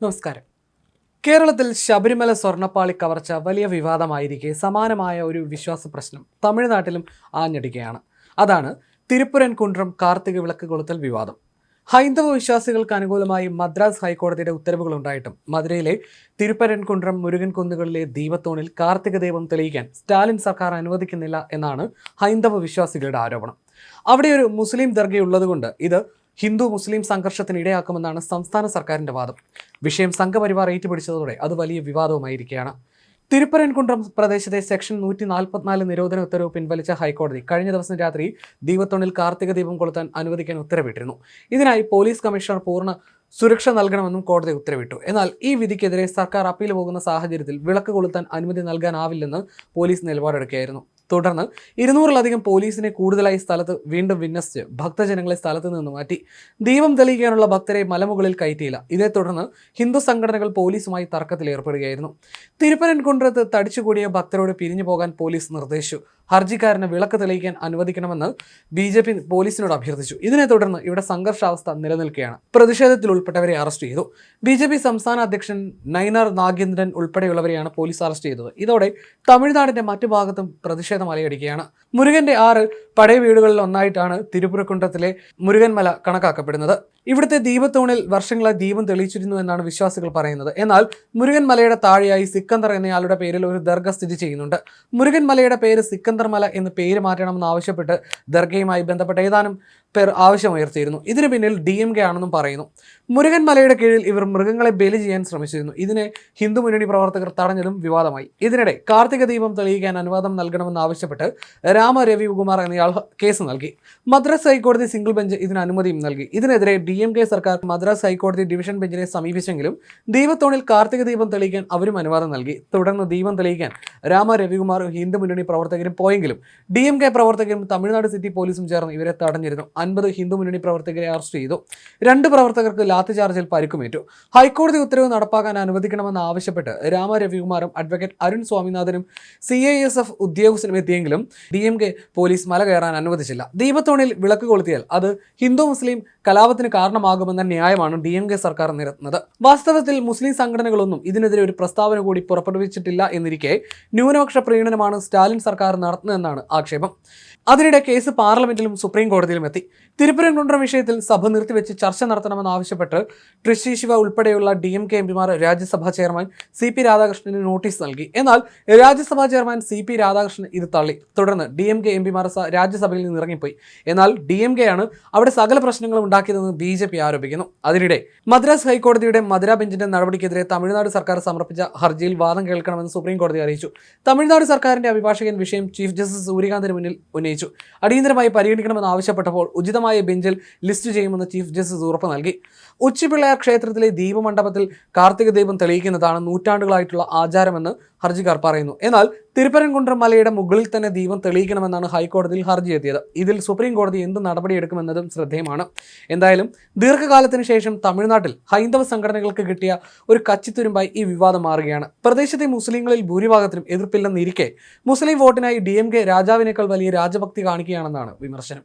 നമസ്കാരം. കേരളത്തിൽ ശബരിമല സ്വർണപ്പാളി കവർച്ച വലിയ വിവാദമായിരിക്കെ സമാനമായ ഒരു വിശ്വാസ പ്രശ്നം തമിഴ്നാട്ടിലും ആഞ്ഞടിക്കുകയാണ് അതാണ് തിരുപ്പുരൻ കുണ്ട്രം കാർത്തിക വിളക്ക് കൊളുത്തൽ വിവാദം. ഹൈന്ദവ വിശ്വാസികൾക്ക് അനുകൂലമായി മദ്രാസ് ഹൈക്കോടതിയുടെ ഉത്തരവുകളുണ്ടായിട്ടും മധുരയിലെ തിരുപ്പരൻകുണ്ട്രം മുരുകൻ കുന്നുകളിലെ ദീപത്തോണിൽ കാർത്തിക ദീപം തെളിയിക്കാൻ സ്റ്റാലിൻ സർക്കാർ അനുവദിക്കുന്നില്ല എന്നാണ് ഹൈന്ദവ വിശ്വാസികളുടെ ആരോപണം. അവിടെ ഒരു മുസ്ലിം ദർഗയുള്ളതുകൊണ്ട് ഇത് ഹിന്ദു മുസ്ലിം സംഘർഷത്തിന് ഇടയാക്കുമെന്നാണ് സംസ്ഥാന സർക്കാരിന്റെ വാദം. വിഷയം സംഘപരിവാർ ഏറ്റുപിടിച്ചതോടെ അത് വലിയ വിവാദവുമായിരിക്കുകയാണ്. തിരുപ്പരൻകുണ്ട്രം പ്രദേശത്തെ സെക്ഷൻ നൂറ്റി നാൽപ്പത്തിനാല് നിരോധന ഉത്തരവ് പിൻവലിച്ച ഹൈക്കോടതി കഴിഞ്ഞ ദിവസം രാത്രി ദീപത്തോണിൽ കാർത്തിക ദീപം കൊളുത്താൻ അനുവദിക്കാൻ ഉത്തരവിട്ടിരുന്നു. ഇതിനായി പോലീസ് കമ്മീഷണർ പൂർണ സുരക്ഷ നൽകണമെന്നും കോടതി ഉത്തരവിട്ടു. എന്നാൽ ഈ വിധിക്കെതിരെ സർക്കാർ അപ്പീൽ പോകുന്ന സാഹചര്യത്തിൽ വിളക്ക് കൊളുത്താൻ അനുമതി നൽകാനാവില്ലെന്ന് പോലീസ് നിലപാടെടുക്കുകയായിരുന്നു. തുടർന്ന് ഇരുന്നൂറിലധികം പോലീസിനെ കൂടുതലായി സ്ഥലത്ത് വീണ്ടും വിന്യസിച്ച് ഭക്തജനങ്ങളെ സ്ഥലത്ത് നിന്ന് മാറ്റി. ദീപം തെളിയിക്കാനുള്ള ഭക്തരെ മലമുകളിൽ കയറ്റിയില്ല. ഇതേ തുടർന്ന് ഹിന്ദു സംഘടനകൾ പോലീസുമായി തർക്കത്തിലേർപ്പെടുകയായിരുന്നു തിരുപ്പനൻകുണ്ടത്ത് തടിച്ചുകൂടിയ ഭക്തരോട് പിരിഞ്ഞു പോകാൻ പോലീസ് നിർദ്ദേശിച്ചു. ഹർജിക്കാരന് വിളക്ക് തെളിയിക്കാൻ അനുവദിക്കണമെന്ന് ബി ജെ പി പോലീസിനോട് അഭ്യർത്ഥിച്ചു. ഇതിനെ തുടർന്ന് ഇവിടെ സംഘർഷാവസ്ഥ നിലനിൽക്കുകയാണ്. പ്രതിഷേധത്തിൽ ഉൾപ്പെട്ടവരെ അറസ്റ്റ് ചെയ്തു. ബി ജെ പി സംസ്ഥാന അധ്യക്ഷൻ നൈനാർ നാഗേന്ദ്രൻ ഉൾപ്പെടെയുള്ളവരെയാണ് പോലീസ് അറസ്റ്റ് ചെയ്തത്. ഇതോടെ തമിഴ്നാടിന്റെ മറ്റു ഭാഗത്തും പ്രതിഷേധം അലയടിക്കുകയാണ് മുരുകന്റെ ആറ് പഴയ വീടുകളിൽ ഒന്നായിട്ടാണ് തിരുപുരക്കുണ്ടത്തിലെ മുരുകൻമല കണക്കാക്കപ്പെടുന്നത്. ഇവിടുത്തെ ദീപത്തൂണിൽ വർഷങ്ങളെ ദീപം തെളിയിച്ചിരുന്നു എന്നാണ് വിശ്വാസികൾ പറയുന്നത്. എന്നാൽ മുരുകൻ മലയുടെ താഴെയായി സിക്കന്ദർ എന്നയാളുടെ പേരിൽ ഒരു ദർഗ സ്ഥിതി ചെയ്യുന്നുണ്ട്. മുരുകൻ മലയുടെ പേര് സിക്കന്ദർ മല എന്ന് പേര് മാറ്റണമെന്ന് ആവശ്യപ്പെട്ട് ദർഗയുമായി ബന്ധപ്പെട്ട ഏതാനും പേർ ആവശ്യമുയർത്തിയിരുന്നു. ഇതിന് പിന്നിൽ ഡി എം കെ ആണെന്നും പറയുന്നു. മുരുകൻ മലയുടെ കീഴിൽ ഇവർ മൃഗങ്ങളെ ബലി ചെയ്യാൻ ശ്രമിച്ചിരുന്നു. ഇതിനെ ഹിന്ദു മുന്നണി പ്രവർത്തകർ തടഞ്ഞതും വിവാദമായി. ഇതിനിടെ കാർത്തിക ദീപം തെളിയിക്കാൻ അനുവാദം നൽകണമെന്ന് ആവശ്യപ്പെട്ട് രാമ രവികുമാർ എന്നയാൾ കേസ് നൽകി. മദ്രാസ് ഹൈക്കോടതി സിംഗിൾ ബെഞ്ച് ഇതിന് അനുമതിയും നൽകി. ഇതിനെതിരെ ഡി എം കെ സർക്കാർ മദ്രാസ് ഹൈക്കോടതി ഡിവിഷൻ ബെഞ്ചിനെ സമീപിച്ചെങ്കിലും ദീപത്തോണിൽ കാർത്തിക ദീപം തെളിയിക്കാൻ അവരും അനുവാദം നൽകി. തുടർന്ന് ദീപം തെളിയിക്കാൻ രാമ രവികുമാറും ഹിന്ദു മുന്നണി പ്രവർത്തകരും പോയെങ്കിലും ഡി എം കെ പ്രവർത്തകരും തമിഴ്നാട് സിറ്റി പോലീസും ചേർന്ന് ഇവരെ തടഞ്ഞിരുന്നു. അൻപത് ഹിന്ദു മുന്നണി പ്രവർത്തകരെ അറസ്റ്റ് ചെയ്തു. രണ്ട് പ്രവർത്തകർക്ക് ലാത്തി ചാർജിൽ പരിക്കുമേറ്റു ഹൈക്കോടതി ഉത്തരവ് നടപ്പാക്കാൻ അനുവദിക്കണമെന്ന് ആവശ്യപ്പെട്ട് രാമ രവികുമാറും അഡ്വക്കേറ്റ് അരുൺ സ്വാമിനാഥനും സി ഐ എസ് എഫ് ഉദ്യോഗസ്ഥനും എത്തിയെങ്കിലും ഡി എം കെ പോലീസ് മല കയറാൻ അനുവദിച്ചില്ല. ദീപത്തോണിൽ വിളക്ക് കൊളുത്തിയാൽ അത് ഹിന്ദു മുസ്ലിം കലാപത്തിന് കാരണമാകുമെന്ന ന്യായമാണ് ഡി എം കെ സർക്കാർ നിരത്തുന്നത് വാസ്തവത്തിൽ മുസ്ലിം സംഘടനകളൊന്നും ഇതിനെതിരെ ഒരു പ്രസ്താവന കൂടി പുറപ്പെടുവിച്ചിട്ടില്ല എന്നിരിക്കെ ന്യൂനപക്ഷ പ്രീണനമാണ് സ്റ്റാലിൻ സർക്കാർ നടത്തുന്നതെന്നാണ് ആക്ഷേപം. അതിനിടെ കേസ് പാർലമെന്റിലും സുപ്രീം കോടതിയിലും എത്തി. തിരുപ്പരംകുണ്ട്രം വിഷയത്തിൽ സഭ നിർത്തിവെച്ച് ചർച്ച നടത്തണമെന്ന് ആവശ്യപ്പെട്ട് ട്രിഷി ശിവ ഉൾപ്പെടെയുള്ള ഡി എം കെ എംപിമാർ രാജ്യസഭാ ചെയർമാൻ സി പി രാധാകൃഷ്ണന് നോട്ടീസ് നൽകി. എന്നാൽ Rajya Sabha chairman C P Radhakrishnan ഇത് തള്ളി. തുടർന്ന് ഡി എം കെ എംപിമാർ രാജ്യസഭയിൽ നിന്ന് ഇറങ്ങിപ്പോയി. എന്നാൽ ഡി എം കെ ആണ് അവിടെ സകല പ്രശ്നങ്ങളും ഉണ്ടാക്കിയതെന്ന് ബി ജെ പി ആരോപിക്കുന്നു. അതിനിടെ മദ്രാസ് ഹൈക്കോടതിയുടെ മധുര ബെഞ്ചിന്റെ നടപടിക്കെതിരെ തമിഴ്നാട് സർക്കാർ സമർപ്പിച്ച ഹർജിയിൽ വാദം കേൾക്കണമെന്ന് സുപ്രീം കോടതി അറിയിച്ചു. തമിഴ്നാട് സർക്കാരിന്റെ അഭിഭാഷകൻ വിഷയം ചീഫ് ജസ്റ്റിസ് സൂര്യകാന്തിന് മുന്നിൽ ഉന്നയിച്ചു. അടിയന്തരമായി പരിഗണിക്കണമെന്ന് ആവശ്യപ്പെട്ടപ്പോൾ ഉചിതമായ ബെഞ്ചിൽ ലിസ്റ്റ് ചെയ്യുമെന്ന് ചീഫ് ജസ്റ്റിസ് ഉറപ്പ് നൽകി. ഉച്ചിപ്പിള്ളയാർ ക്ഷേത്രത്തിലെ ദീപമണ്ഡപത്തിൽ കാർത്തിക ദീപം തെളിയിക്കുന്നതാണ് നൂറ്റാണ്ടുകളായിട്ടുള്ള ആചാരമെന്ന് ഹർജിക്കാർ പറയുന്നു. എന്നാൽ തിരുപ്പരൻകുണ്ട്രം മലയുടെ മുകളിൽ തന്നെ ദീപം തെളിയിക്കണമെന്നാണ് ഹൈക്കോടതിയിൽ ഹർജി എത്തിയത്. ഇതിൽ സുപ്രീം കോടതി എന്ത് നടപടിയെടുക്കുമെന്നതും ശ്രദ്ധേയമാണ്. എന്തായാലും ദീർഘകാലത്തിന് ശേഷം തമിഴ്നാട്ടിൽ ഹൈന്ദവ സംഘടനകൾക്ക് കിട്ടിയ ഒരു കച്ചിത്തുരുമ്പായി ഈ വിവാദം മാറുകയാണ്. പ്രദേശത്തെ മുസ്ലിങ്ങളിൽ ഭൂരിഭാഗത്തിനും എതിർപ്പില്ലെന്നിരിക്കെ മുസ്ലിം വോട്ടിനായി ഡി എം കെ രാജാവിനേക്കാൾ വലിയ രാജഭക്തി കാണിക്കുകയാണെന്നാണ് വിമർശനം.